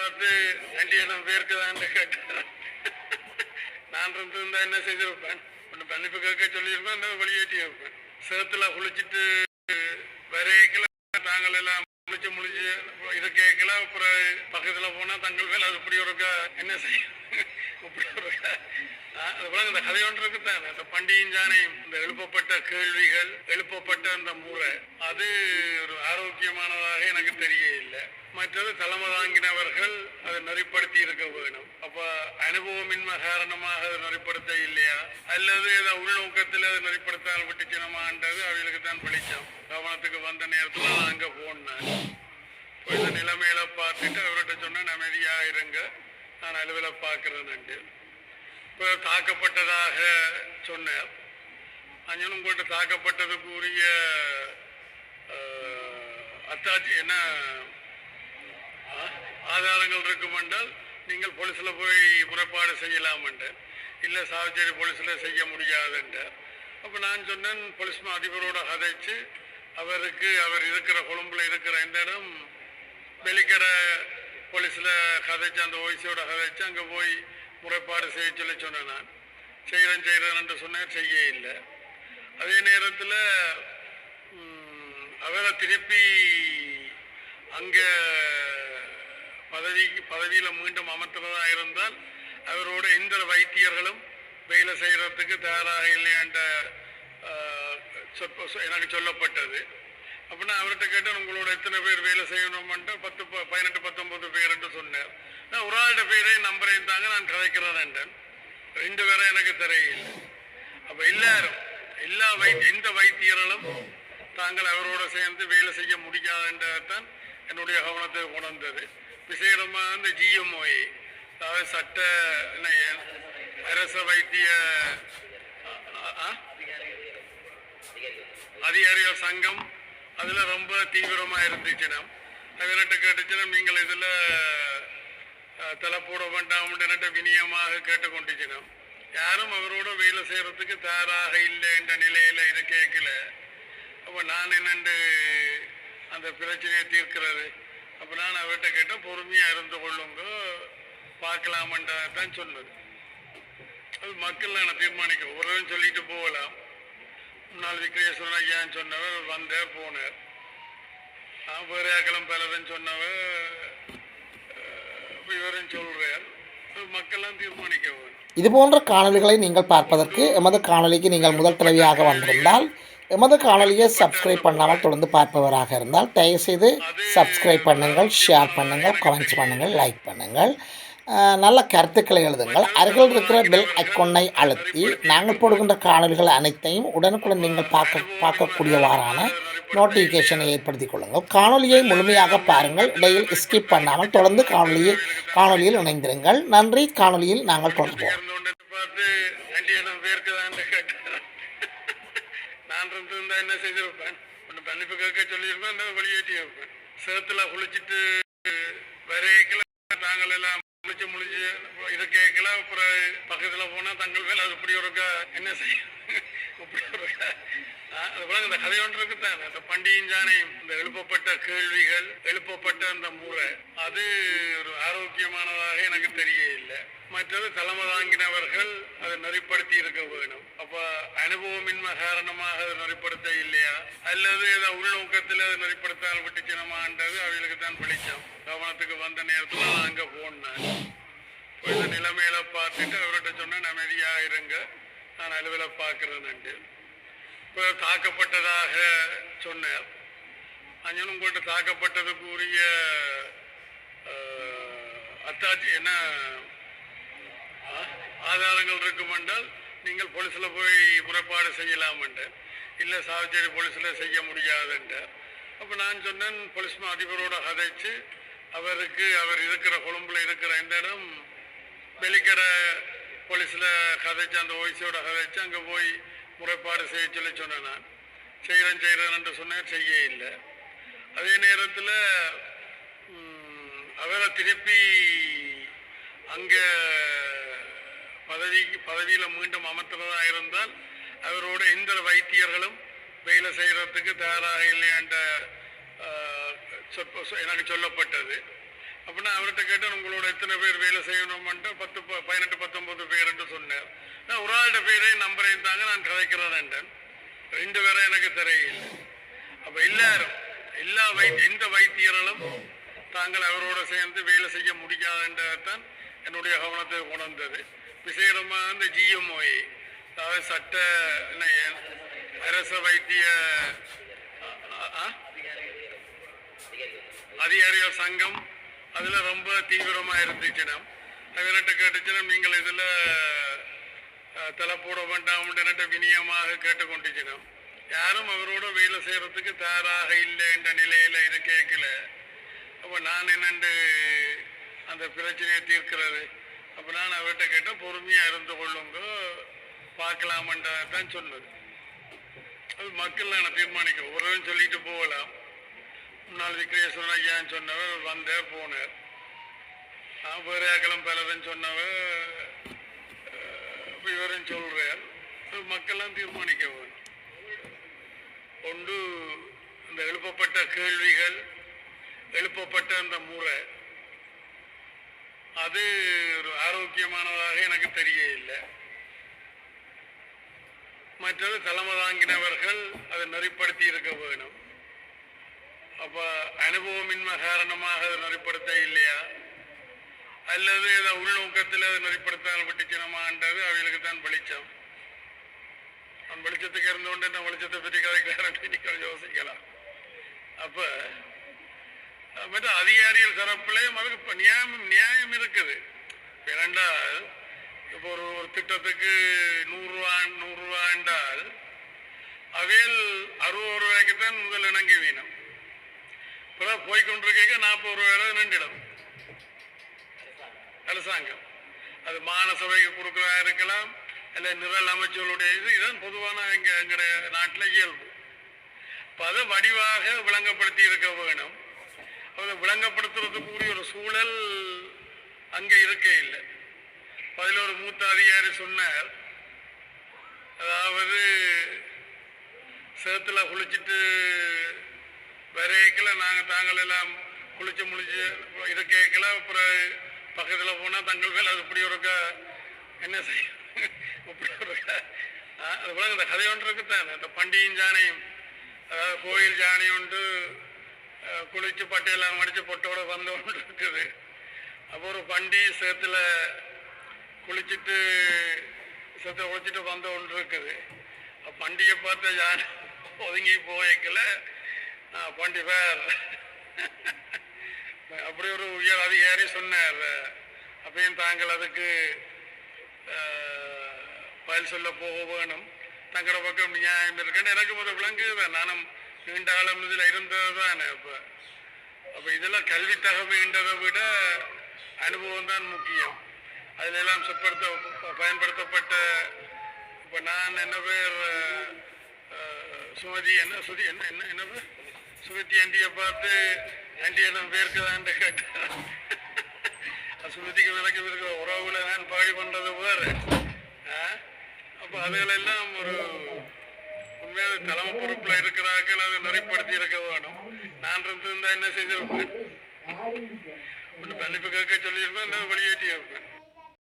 பார்த்து வண்டி எல்லாம் பேருக்கு கேட்டேன் நான் இருந்திருந்தா என்ன செஞ்சிருப்பேன் ஒன்று மன்னிப்பு கேட்க சொல்லியிருப்பேன் இல்லை வெளியேற்றி இருப்பேன் சேத்துல குளிச்சுட்டு வரைக்கல நாங்கள் எல்லாம் முழிச்சு முழிச்சு இதை கேட்கல அப்புறம் பக்கத்துல போனா தங்கள் மேல அது இப்படி ஒரு என்ன செய்ய? இப்படி ஒரு இந்த கதை ஒன்று அந்த இந்த பண்டிகையும் ஜானையும் இந்த எழுப்பப்பட்ட கேள்விகள் எழுப்பப்பட்ட அந்த முறை அது ஒரு ஆரோக்கியமானதாக எனக்கு தெரியவில்லை. மற்றது தலைமை தாங்கினவர்கள் அதை நெறிப்படுத்தி இருக்க வேணும். அப்ப அனுபவமின்மை காரணமாக அதை நெறிப்படுத்த இல்லையா? அல்லது ஏதோ உள்நோக்கத்தில் அதை நெறிப்படுத்தால் விட்டுச்சினமான்றது அவங்களுக்கு தான் பிடிச்சோம் கவனத்துக்கு வந்த நேரத்தில் நான் அங்கே போனேன். இப்போ இந்த நிலைமையில பார்த்துட்டு அவர்கிட்ட சொன்னேன் அமைதியாக இருங்க. நான் அலுவலை பார்க்குறேன்ட்டு தாக்கப்பட்டதாக சொன்னார். அஞ்சனும் உங்கள்கிட்ட தாக்கப்பட்டதுக்குரிய அத்தாச்சி என்ன ஆ, ஆதாரங்கள் இருக்குமென்றால் நீங்கள் போலீஸில் போய் முறைப்பாடு செய்யலாம் என்று இல்லை சாவச்சேரி போலீஸில் செய்ய முடியாதுன்ற அப்போ நான் சொன்னேன் போலீஸ் அதிபரோட கதைச்சு அவருக்கு அவர் இருக்கிற கொழும்புல இருக்கிற இந்த இடம் வெளிக்கடை போலீஸில் கதைச்சு அந்த ஓய்சியோட கதைச்சு அங்கே போய் முறைப்பாடு செய்ய சொல்லி சொன்னேன் நான். செய்கிறேன் செய்கிறேன் என்று சொன்னேன் செய்ய இல்லை. அதே நேரத்தில் அவரை திருப்பி அங்கே பதவிக்கு பதவியில் மீண்டும் அமர்த்துறதா இருந்தால் அவரோட எந்த வைத்தியர்களும் வேலை செய்கிறதுக்கு தயாராக இல்லையான்ற சொற்ப- சொ- எனக்கு சொல்லப்பட்டது. அப்படின்னா அவர்கிட்ட கேட்டால் உங்களோட எத்தனை பேர் வேலை செய்யணும்ன்ட்டு? பத்து ப- பதினெட்டு பத்தொம்பது பேர் என்று சொன்னார். நான் ஒரு ஆளுடைய பேரையும் நம்பரையும் தாங்க நான் கதைக்கிறேன் என்றேன் ரெண்டு பேரை எனக்கு தெரியல. அப்போ எல்லாரும் எல்லா வை எந்த வைத்தியர்களும் தாங்கள் அவரோட சேர்ந்து வேலை செய்ய முடியாதுன்றதான் என்னுடைய கவனத்தை உணர்ந்தது. விசேடமாக இந்த ஜிஎம்ஓஏ அதாவது சட்ட என்ன, அரச வைத்திய அதிகாரிகள் சங்கம் அதில் ரொம்ப தீவிரமாக இருந்துச்சுன்னா அவர்கிட்ட கேட்டுச்சுன்னா நீங்கள் இதில் தலை போட வேண்டாம் வினியமாக கேட்டுக்கொண்டுச்சுன்னா யாரும் அவரோட வேலை செய்கிறதுக்கு தயாராக இல்லை என்ற நிலையில் இது கேட்கல அப்போ நான் என்னண்டு அந்த பிரச்சனையை தீர்க்கிறது? அப்போ நான் அவர்கிட்ட கேட்டேன் பொறுமையாக இருந்து கொள்ளுங்க பார்க்கலாமன்றதான் சொன்னது. அது மக்கள் நான் தீர்மானிக்க உறவுன்னு சொல்லிட்டு போகலாம். முன்னாள் விக்ரேஸ்வரன் ஐயான்னு சொன்னவர் வந்தார் போனார். நான் வேறு ஆக்களும் பலரும் சொன்னவர் அஹ், இவரும் சொல்றார் அது மக்கள்லாம் தீர்மானிக்க வேணும் இது போன்ற காணொளிகளை நீங்கள் பார்ப்பதற்கு எமது காணொளிக்கு நீங்கள் முதல் தடவையாக வந்திருந்தால் எமது காணொளியை சப்ஸ்கிரைப் பண்ணாமல் தொடர்ந்து பார்ப்பவராக இருந்தால் தயவுசெய்து சப்ஸ்கிரைப் பண்ணுங்கள் ஷேர் பண்ணுங்கள் கமெண்ட்ஸ் பண்ணுங்கள் லைக் பண்ணுங்கள். நல்ல கருத்துக்களை எழுதுங்கள். அருகில் இருக்கிற பெல் ஐக்கொன்னை அழுத்தி நாங்கள் போடுகின்ற காணொளிகள் அனைத்தையும் உடனுக்குடன் நீங்கள் பார்க்க பார்க்கக்கூடியவாறான நோட்டிஃபிகேஷனை ஏற்படுத்திக் கொள்ளுங்கள். காணொளியை முழுமையாக பாருங்கள். இடையில் ஸ்கிப் பண்ணாமல் தொடர்ந்து காணொளியை காணொளியில் இணைந்திருங்கள். நன்றி. காணொளியில் நாங்கள் தொடர்போம் இருந்தோன்னு பார்த்து ஆண்டி என்ன பேருக்கு தான் நான் இருந்திருந்தா என்ன செஞ்சிருப்பேன் ஒன்று மன்னிப்பு கேட்க சொல்லியிருப்பேன் இல்லை வெளியேற்றி இருப்பேன் சேத்துல குளிச்சுட்டு வரைக்கல நாங்கள் எல்லாம் முழிச்சு முழிச்சு இது கேட்கல அப்புறம் பக்கத்துல போனா தங்கள் மேல அது இப்படி ஒரு என்ன செய்யும் இப்படி ஒரு இந்த கதை ஒன்று அந்த பண்டிகையும் ஜானையும் இந்த எழுப்பப்பட்ட கேள்விகள் எழுப்பப்பட்ட அந்த முறை அது ஒரு ஆரோக்கியமானதாக எனக்கு தெரியவில்லை. மற்றது தலைமை தாங்கினவர்கள் அதை நெறிப்படுத்தி இருக்க வேணும். அப்ப அனுபவமின்மை காரணமாக அதை நெறிப்படுத்த இல்லையா? அல்லது ஏதோ உள்நோக்கத்தில் அதை நெறிப்படுத்தால் விட்டுச்சினமான்றது அவர்களுக்கு தான் பிடிச்சோம் கவனத்துக்கு வந்த நேரத்தில் நான் அங்கே போனேன். இப்போ இந்த நிலைமையில பார்த்துட்டு அவர்கிட்ட சொன்னேன் அமைதியாக இருங்க. நான் அலுவலை பார்க்குறேன்ட்டு தாக்கப்பட்டதாக சொன்னார். அஞ்சனும் உங்கள்கிட்ட தாக்கப்பட்டதுக்கு உரிய அத்தாச்சி என்ன ஆ, ஆதாரங்கள் இருக்கும் என்றால் நீங்கள் போலீஸில் போய் முறைப்பாடு செய்யலாம் என்றார் இல்லை சாவச்சேரி போலீஸில் செய்ய முடியாதுன்றார். அப்போ நான் சொன்னேன் போலீஸ் அதிபரோட கதைச்சு அவருக்கு அவர் இருக்கிற கொழும்பில் இருக்கிற இந்த இடம் வெளிக்கடை போலீஸில் கதைச்சு அந்த ஓய்சியோட கதைச்சு அங்கே போய் முறைப்பாடு செய்ய சொல்லி சொன்னேன் நான். செய்கிறேன் செய்கிறேன் என்று சொன்னேன் செய்ய இல்லை. அதே நேரத்தில் அவரை திருப்பி அங்கே பதவிக்கு பதவியில் மீண்டும் அமர்த்துறதா இருந்தால் அவரோட எந்த வைத்தியர்களும் வேலை செய்கிறதுக்கு தயாராக இல்லையான்ற சொற்ப- சொ- எனக்கு சொல்லப்பட்டது. அப்படின்னா அவர்கிட்ட கேட்டேன் உங்களோட எத்தனை பேர் வேலை செய்யணும்ன்ட்டு? பத்து ப- பதினெட்டு பேர் என்று சொன்னார். நான் ஒரு ஆளுடைய பேரையும் நம்பரையும் தாங்க நான் கதைக்கிறேன் ரெண்டு பேரும் எனக்கு தெரியல அப்போ எல்லாரும் எல்லா வைத்திய எந்த வைத்தியர்களும் தாங்கள் அவரோட சேர்ந்து வேலை செய்ய முடியாதுன்றதான் என்னுடைய கவனத்தை உணர்ந்தது. விசேடமாக இந்த ஜிஎம்ஓஏ அதாவது சட்ட என்ன, அரச வைத்திய அதிகாரிகள் சங்கம் அதில் ரொம்ப தீவிரமா இருந்துச்சுன்னா அவர்கிட்ட கேட்டுச்சுன்னா நீங்கள் இதில் தலை போட வேண்டாம் வினியமாக கேட்டுக்கொண்டிருக்கணும் யாரும் அவரோட வேலை செய்யறதுக்கு தயாராக இல்லை என்ற நிலையில இருக்கேக்கல அப்போ நான் என்னென்று அந்த பிரச்சனையை தீர்க்கிறது? அப்போ நான் அவர்கிட்ட கேட்டால் பொறுமையாக இருந்து கொள்ளுங்க பார்க்கலாமன்றதான் சொன்னது. அது மக்கள் நான் தீர்மானிக்க ஒருவன் சொல்லிட்டு போகலாம். முன்னாள் விக்ரேஸ்வரன் ஐயான்னு சொன்னவர் வந்தார் போனார். நான் கிளம்ப பலரும் சொன்னவர் அஹ், இவரும் சொல்றார் மக்கள்லாம் தீர்மானிக்க ஒன்று இந்த எழுப்பப்பட்ட கேள்விகள் எழுப்பப்பட்ட அந்த முறை அது ஒரு ஆரோக்கியமானதாக எனக்கு தெரிய இல்லை மற்றது தலைமை தாங்கினவர்கள் அதை நெறிப்படுத்தி இருக்க வேணும். அப்ப அனுபவமின்மை காரணமாக அதை நெறிப்படுத்த இல்லையா? அல்லது ஏதோ உள்நோக்கத்தில் அதை நெறிப்படுத்தால் விட்டுச்சினமான்றது அவைகளுக்கு தான் வெளிச்சம். அவன் வெளிச்சத்துக்கு இருந்தோண்டு என்ன வெளிச்சத்தை பற்றி கதைக்கிறாரு நீங்கள் யோசிக்கலாம். அப்போ மற்ற அதிகாரிகள் தரப்புலையும் அதுக்கு நியாயம் நியாயம் இருக்குது. ஏனென்றால் இப்போ ஒரு ஒரு திட்டத்துக்கு நூறுரூவா நூறுரூவா என்றால் அவையில் அறுபது ரூபாய்க்கு தான் முதல் இணங்கி வீணம். இப்போ போய்கொண்டிருக்க நாற்பது ரூபாயில நின்றுடும். அரசாங்கம் அது மாநசபைக்கு கொடுக்குறதா இருக்கலாம் இல்லை நிரல் அமைச்சர்களுடைய இது இதுதான் பொதுவான எங்க எங்களுடைய நாட்டில் இயல்பு. இப்போ அதை வடிவாக விளங்கப்படுத்தி இருக்க வேணும். அதை விளங்கப்படுத்துறதுக்குரிய ஒரு சூழல் அங்கே இருக்க இல்லை. அதில் ஒரு மூத்த அதிகாரி சொன்னார் அதாவது சேத்துல குளிச்சுட்டு வரையக்கில் நாங்கள் தாங்கள் எல்லாம் குளிச்சு முடிச்சு இருக்கைக்கல அப்புறம் பக்கத்தில் போனால் தங்கள் மேலே அது இப்படி ஒருக்கா என்ன செய்யும்? இப்படி ஒருக்கா அது போல இந்த கதை ஒன்று இருக்குத்தானே. இந்த பண்டிகையும் ஜானையும் அதாவது கோயில் ஜானை உண்டு குளிச்சு பட்டையெல்லாம் மடித்து பொட்டோட வந்த ஒன்று இருக்குது அப்போ ஒரு பண்டி சேத்துல குளிச்சுட்டு சேத்துல குளிச்சுட்டு வந்த ஒன்று இருக்குது அப்ப பண்டிகை பார்த்த யானை ஒதுங்கி போய்க்கல பண்டி பேர் அப்படி ஒரு உயர் அதிகாரி சொன்னார். அப்பயும் தாங்கள் அதுக்கு பதில் சொல்ல போக வேணும். தங்களோட பக்கம் நியாயம் இருக்குன்னு எனக்கு முதல் விளங்குதான் நானும் நீண்ட காலம் இதில் இருந்தது தானே இப்போ அப்போ இதெல்லாம் கல்வி தகமைன்றதை விட அனுபவம் தான் முக்கியம். அதில் எல்லாம் சொற்படுத்த பயன்படுத்தப்பட்ட இப்போ நான் என்ன பேர் சுமதி என்ன சுதி என்ன என்ன என்ன பேர் சுமதி ஆண்டியை பார்த்து ஆண்டி என்ன பேருக்கு தான் கேட்டேன் சுமதிக்கு விளக்கு இருக்கிற உறவுல நான் பாடி பண்றது வேறு. அப்போ அதுகளெல்லாம் ஒரு உண்மையாக தலைமை பொறுப்புல இருக்கிறார்கள் அதை நெறிப்படுத்தி இருக்க வேணும் நான் இருந்திருந்தா என்ன செஞ்சிருப்பேன் ஒன்று மன்னிப்பு கேட்க சொல்லியிருப்பேன் இல்லை வெளியேற்றி இருப்பேன்.